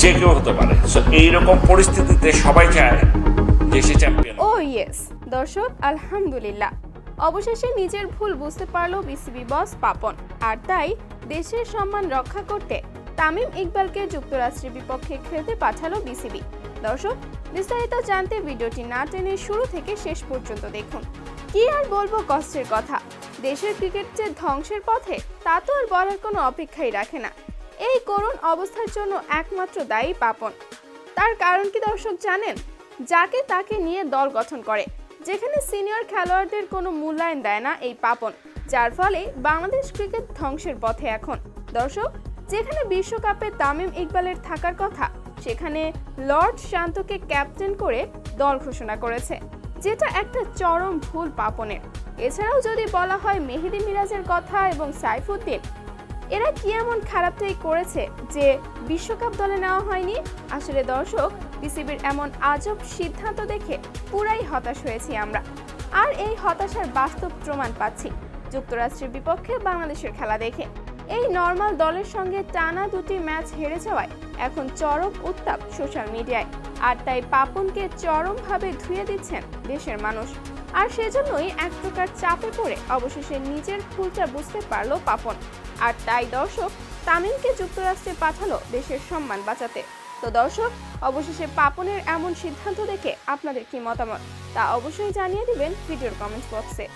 যে কেউ হতে পারে। সো এইরকম পরিস্থিতিতে সবাই চায় যে সে চ্যাম্পিয়ন ও ইয়েস দর্শক, আলহামদুলিল্লাহ। অবশেষে নিজের ভুল বুঝতে পারল বিসিবি বস পাপন। আর তাই দেশের সম্মান রক্ষা করতে তামিম ইকবালকে যুক্তরাষ্ট্রের বিপক্ষে খেলতে পাঠালো বিসিবি দর্শক, বিস্তারিত জানতে ভিডিওটি না টেনে শুরু থেকে শেষ পর্যন্ত দেখুন। কি আর বলব কষ্টের কথা। দেশের ক্রিকেট যে ধ্বংসের পথে, তা তো আর বলার কোনো অপেক্ষাই রাখে না। এই করুণ অবস্থার জন্য একমাত্র দায়ী পাপন। তার কারণ কি দর্শক জানেন? যাকে তাকে নিয়ে দল গঠন করে। যেখানে সিনিয়র খেলোয়াড়দের কোনো মূল্যায়ন দেয় না এই পাপন, যার ফলে বাংলাদেশ ক্রিকেট ধ্বংসের পথে এখন। দর্শক, যেখানে বিশ্বকাপে তামিম ইকবালের থাকার কথা, সেখানে লর্ড শান্তকে ক্যাপ্টেন করে দল ঘোষণা করেছে, যেটা একটা চরম ভুল পাপনের। এছাড়াও যদি বলা হয় মেহেদি মিরাজের কথা এবং সাইফুদ্দিন এরা কি এমন খারাপটাই করেছে যে বিশ্বকাপ দলে নেওয়া হয়নি? আসলে দর্শক, বিসিবির এমন আজব সিদ্ধান্ত দেখে পুরাই হতাশ হয়েছি আমরা। আর এই হতাশার বাস্তব প্রমাণ পাচ্ছি যুক্তরাষ্ট্রের বিপক্ষে বাংলাদেশের খেলা দেখে। এই নর্মাল দলের সঙ্গে টানা দুটি ম্যাচ হেরে যাওয়ায় এখন চরম উত্তাপ সোশ্যাল মিডিয়ায়। আর তাই পাপনকে চরমভাবে ধুয়ে দিচ্ছেন দেশের মানুষ। আর সেজন্যই এক প্রকার চাপে পড়ে অবশেষে নিজের ভুলটা বুঝতে পারল পাপন। আর তাই দর্শক তামিমকে যুক্তরাষ্ট্রে পাঠালো দেশের সম্মান বাঁচাতে। তো দর্শক, অবশেষে পাপনের এমন সিদ্ধান্ত দেখে আপনাদের কি মতামত? তা অবশ্যই জানিয়ে দিবেন ভিডিওর কমেন্ট বক্সে।